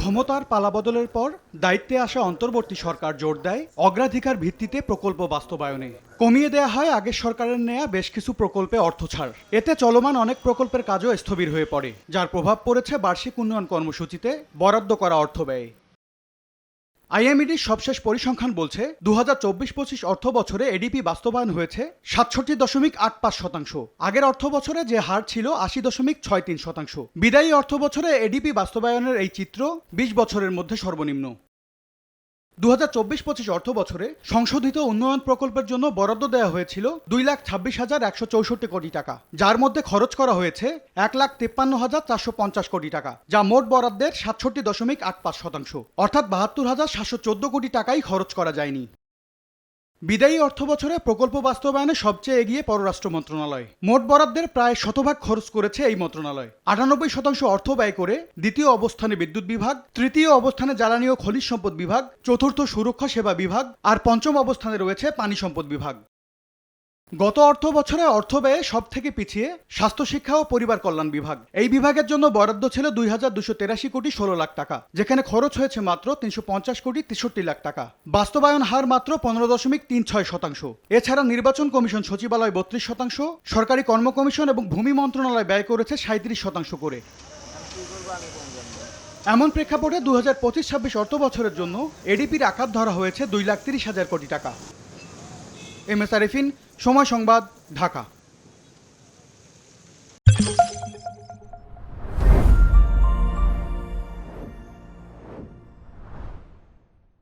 ক্ষমতার পালাবদলের পর দায়িত্বে আসা অন্তর্বর্তী সরকার জোর দেয়, অগ্রাধিকার ভিত্তিতে প্রকল্প বাস্তবায়নে। কমিয়ে দেয়া হয় আগের সরকারের নেয়া বেশ কিছু প্রকল্পে অর্থ ছাড়। এতে চলমান অনেক প্রকল্পের কাজও স্থবির হয়ে পড়ে, যার প্রভাব পড়েছে বার্ষিক উন্নয়ন কর্মসূচিতে বরাদ্দ করা অর্থ ব্যয়। আইএমইডির সবশেষ পরিসংখ্যান বলছে দু হাজার চব্বিশ পঁচিশ অর্থ বছরে এডিপি বাস্তবায়ন হয়েছে সাতষট্টি দশমিক আট পাঁচ শতাংশ। আগের অর্থ বছরে যে হার ছিল আশি দশমিক ছয় তিন শতাংশ। বিদায়ী অর্থ বছরে এডিপি বাস্তবায়নের এই চিত্র বিশ বছরের মধ্যে সর্বনিম্ন। দু হাজার চব্বিশ পঁচিশ অর্থ বছরে সংশোধিত উন্নয়ন প্রকল্পের জন্য বরাদ্দ দেওয়া হয়েছিল দুই লাখ ছাব্বিশ হাজার একশো চৌষট্টি কোটি টাকা, যার মধ্যে খরচ করা হয়েছে এক লাখ তেপ্পান্ন হাজার চারশো পঞ্চাশ কোটি টাকা, যা মোট বরাদ্দের সাতষট্টি দশমিক আট পাঁচ শতাংশ, অর্থাৎ বাহাত্তর হাজার সাতশো চোদ্দ কোটি টাকাই খরচ করা যায়নি। বিদায়ী অর্থ বছরে প্রকল্প বাস্তবায়নে সবচেয়ে এগিয়ে পররাষ্ট্র মন্ত্রণালয়। মোট বরাদ্দের প্রায় শতভাগ খরচ করেছে এই মন্ত্রণালয়। আটানব্বই শতাংশ অর্থ ব্যয় করে দ্বিতীয় অবস্থানে বিদ্যুৎ বিভাগ, তৃতীয় অবস্থানে জ্বালানি ও খনিজ সম্পদ বিভাগ, চতুর্থ সুরক্ষা সেবা বিভাগ, আর পঞ্চম অবস্থানে রয়েছে পানি সম্পদ বিভাগ। গত অর্থ বছরে অর্থ ব্যয়ে সব থেকে পিছিয়ে স্বাস্থ্য শিক্ষা ও পরিবার কল্যাণ বিভাগ। এই বিভাগের জন্য বরাদ্দ ছিল দুই হাজার দুশো তেরাশি কোটি ষোলো লাখ টাকা, যেখানে খরচ হয়েছে মাত্র তিনশো পঞ্চাশ কোটি তেষট্টি লাখ টাকা। বাস্তবায়ন হার মাত্র পনেরো দশমিক তিন ছয় শতাংশ। এছাড়া নির্বাচন কমিশন সচিবালয় বত্রিশ শতাংশ, সরকারি কর্ম কমিশন এবং ভূমি মন্ত্রণালয় ব্যয় করেছে সাঁত্রিশ শতাংশ করে। এমন প্রেক্ষাপটে দু হাজার পঁচিশ ছাব্বিশ অর্থ বছরের জন্য এডিপির আকার ধরা হয়েছে দুই লাখ তিরিশ হাজার কোটি টাকা। এম এস আরিফিন সময় সংবাদ ঢাকা।